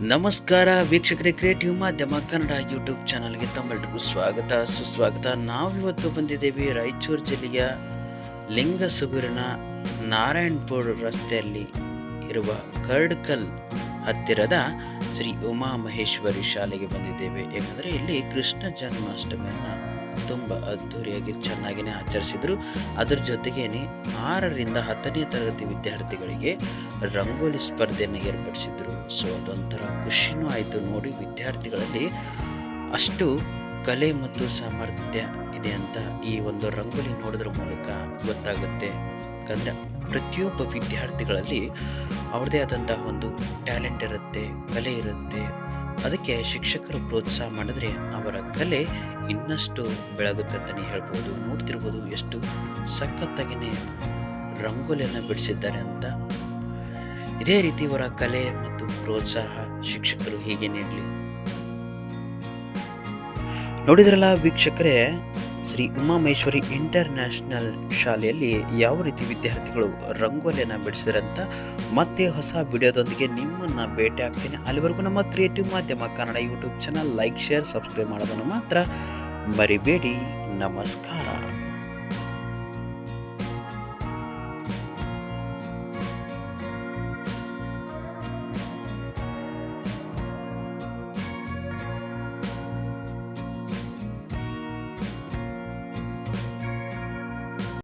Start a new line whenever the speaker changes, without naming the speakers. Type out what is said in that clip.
ನಮಸ್ಕಾರ ವೀಕ್ಷಕರೇ ಕ್ರಿಯೇಟಿವ್ ಮಾಧ್ಯಮ ಕನ್ನಡ ಯೂಟ್ಯೂಬ್ ಚಾನಲ್ಗೆ ತಮ್ಮೆಲ್ಲರಿಗೂ ಸ್ವಾಗತ. ಸುಸ್ವಾಗತ. ನಾವಿವತ್ತು ಬಂದಿದ್ದೇವೆ ರಾಯಚೂರು ಜಿಲ್ಲೆಯ ಲಿಂಗಸುಗೂರಿನ ನಾರಾಯಣಪುರ ರಸ್ತೆಯಲ್ಲಿ ಇರುವ ಕರ್ಡ್ಕಲ್ ಹತ್ತಿರದ ಶ್ರೀ ಉಮಾ ಮಹೇಶ್ವರಿ ಶಾಲೆಗೆ ಬಂದಿದ್ದೇವೆ. ಏಕೆಂದರೆ ಇಲ್ಲಿ ಕೃಷ್ಣ ಜನ್ಮಾಷ್ಟಮಿಯನ್ನು ತುಂಬ ಅದ್ಧೂರಿಯಾಗಿ ಚೆನ್ನಾಗಿಯೇ ಆಚರಿಸಿದರು. ಅದರ ಜೊತೆಗೇನೆ ಆರರಿಂದ ಹತ್ತನೇ ತರಗತಿ ವಿದ್ಯಾರ್ಥಿಗಳಿಗೆ ರಂಗೋಲಿ ಸ್ಪರ್ಧೆಯನ್ನು ಏರ್ಪಡಿಸಿದ್ರು. ಸೊ, ಅದೊಂಥರ ಖುಷಿನೂ ಆಯಿತು ನೋಡಿ ವಿದ್ಯಾರ್ಥಿಗಳಲ್ಲಿ ಅಷ್ಟು ಕಲೆ ಮತ್ತು ಸಾಮರ್ಥ್ಯ ಇದೆ ಅಂತ ಈ ಒಂದು ರಂಗೋಲಿ ನೋಡಿದ್ರ ಮೂಲಕ ಗೊತ್ತಾಗುತ್ತೆ. ಯಾಕಂದರೆ ಪ್ರತಿಯೊಬ್ಬ ವಿದ್ಯಾರ್ಥಿಗಳಲ್ಲಿ ಅವ್ರದ್ದೇ ಆದಂತಹ ಒಂದು ಟ್ಯಾಲೆಂಟ್ ಇರುತ್ತೆ, ಕಲೆ ಇರುತ್ತೆ ಅದಕ್ಕೆ ಶಿಕ್ಷಕರು ಪ್ರೋತ್ಸಾಹ ಮಾಡಿದ್ರೆ ಅವರ ಕಲೆ ಇನ್ನಷ್ಟು ಬೆಳಗುತ್ತೆ ಅಂತಲೇ ಹೇಳ್ಬೋದು. ನೋಡ್ತಿರ್ಬೋದು ಎಷ್ಟು ಸಖತ್ತಾಗಿನೇ ರಂಗೋಲಿಯನ್ನು ಬಿಡಿಸಿದ್ದಾರೆ ಅಂತ. ಇದೇ ರೀತಿ ಇವರ ಕಲೆ ಮತ್ತು ಪ್ರೋತ್ಸಾಹ ಶಿಕ್ಷಕರು ಹೀಗೆ ನೀಡಲಿ. ನೋಡಿದ್ರಲ್ಲ ವೀಕ್ಷಕರೇ ಶ್ರೀ ಉಮಾಮೇಶ್ವರಿ ಇಂಟರ್ನ್ಯಾಷನಲ್ ಶಾಲೆಯಲ್ಲಿ ಯಾವ ರೀತಿ ವಿದ್ಯಾರ್ಥಿಗಳು ರಂಗೋಲಿಯನ್ನು ಬಿಡಿಸಿದ್ರಂತ ಮತ್ತೆ ಹೊಸ ವಿಡಿಯೋದೊಂದಿಗೆ ನಿಮ್ಮನ್ನು ಭೇಟಿ ಆಗ್ತೀನಿ. ಅಲ್ಲಿವರೆಗೂ ನಮ್ಮ ಕ್ರಿಯೇಟಿವ್ ಮಾಧ್ಯಮ Kannada YouTube channel like share subscribe ಮಾಡೋದನ್ನು ಮಾತ್ರ ಮರಿಬೇಡಿ. ನಮಸ್ಕಾರ.